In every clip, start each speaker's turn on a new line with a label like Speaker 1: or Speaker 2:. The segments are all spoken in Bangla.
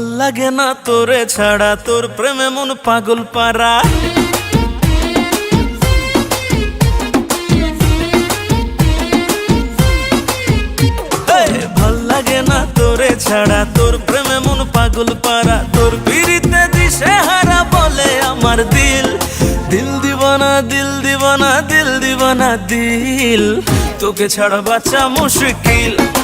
Speaker 1: লাগে না তোরে ছাড়া, তোর প্রেমে মন পাগল পারা ভালো লাগে না তোরে ছাড়া, তোর প্রেমে মন পাগল পারা তোর পিড়িতে দিশে হারা বলে আমার দিল। দিল দিবানা দিল দিবানা দিল দিবানা দিল। তোকে ছাড়া বাচ্চা মুশকিল।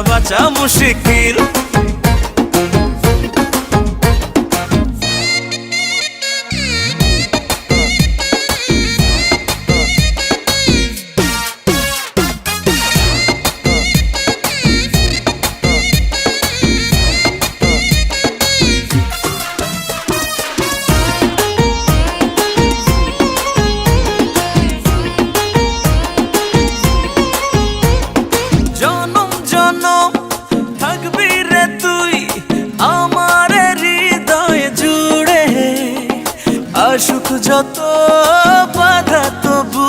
Speaker 1: বাঁচা মুশকিল। তুই আমার হৃদয় জুড়ে আসুক যত বাধা তবু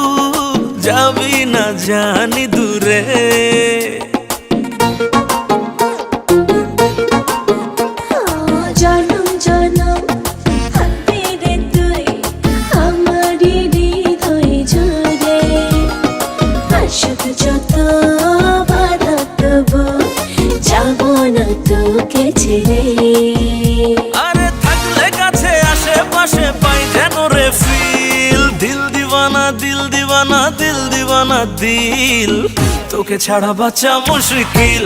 Speaker 1: যাবি না জানি দূরে।
Speaker 2: তোকে ছেড়ে।
Speaker 1: আরে থাকলে কাছে আশেপাশে পাই যেন রে ফিল। দিল দিওয়ানা দিল দিওয়ানা দিল দিওয়ানা দিল। তোকে ছাড়া বাঁচা মুশকিল।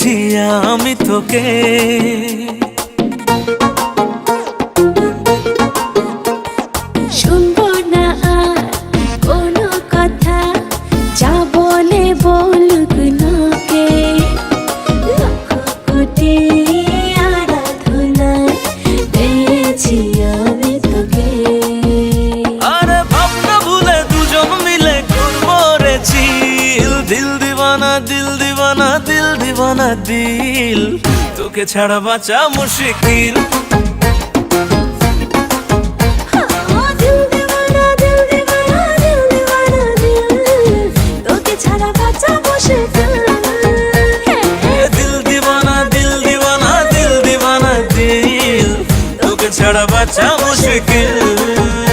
Speaker 1: পেয়েছি আমি তোকে।
Speaker 2: শুনব না দিওয়ানা দিল দিওয়ানা দিল দিওয়ানা দিল তোকে ছাড়া বাঁচা বসে
Speaker 1: এ দিল দিবানা দিল দিবানা দিল দিবানা দিল। তোকে ছাড়া বাঁচা মুশকিল।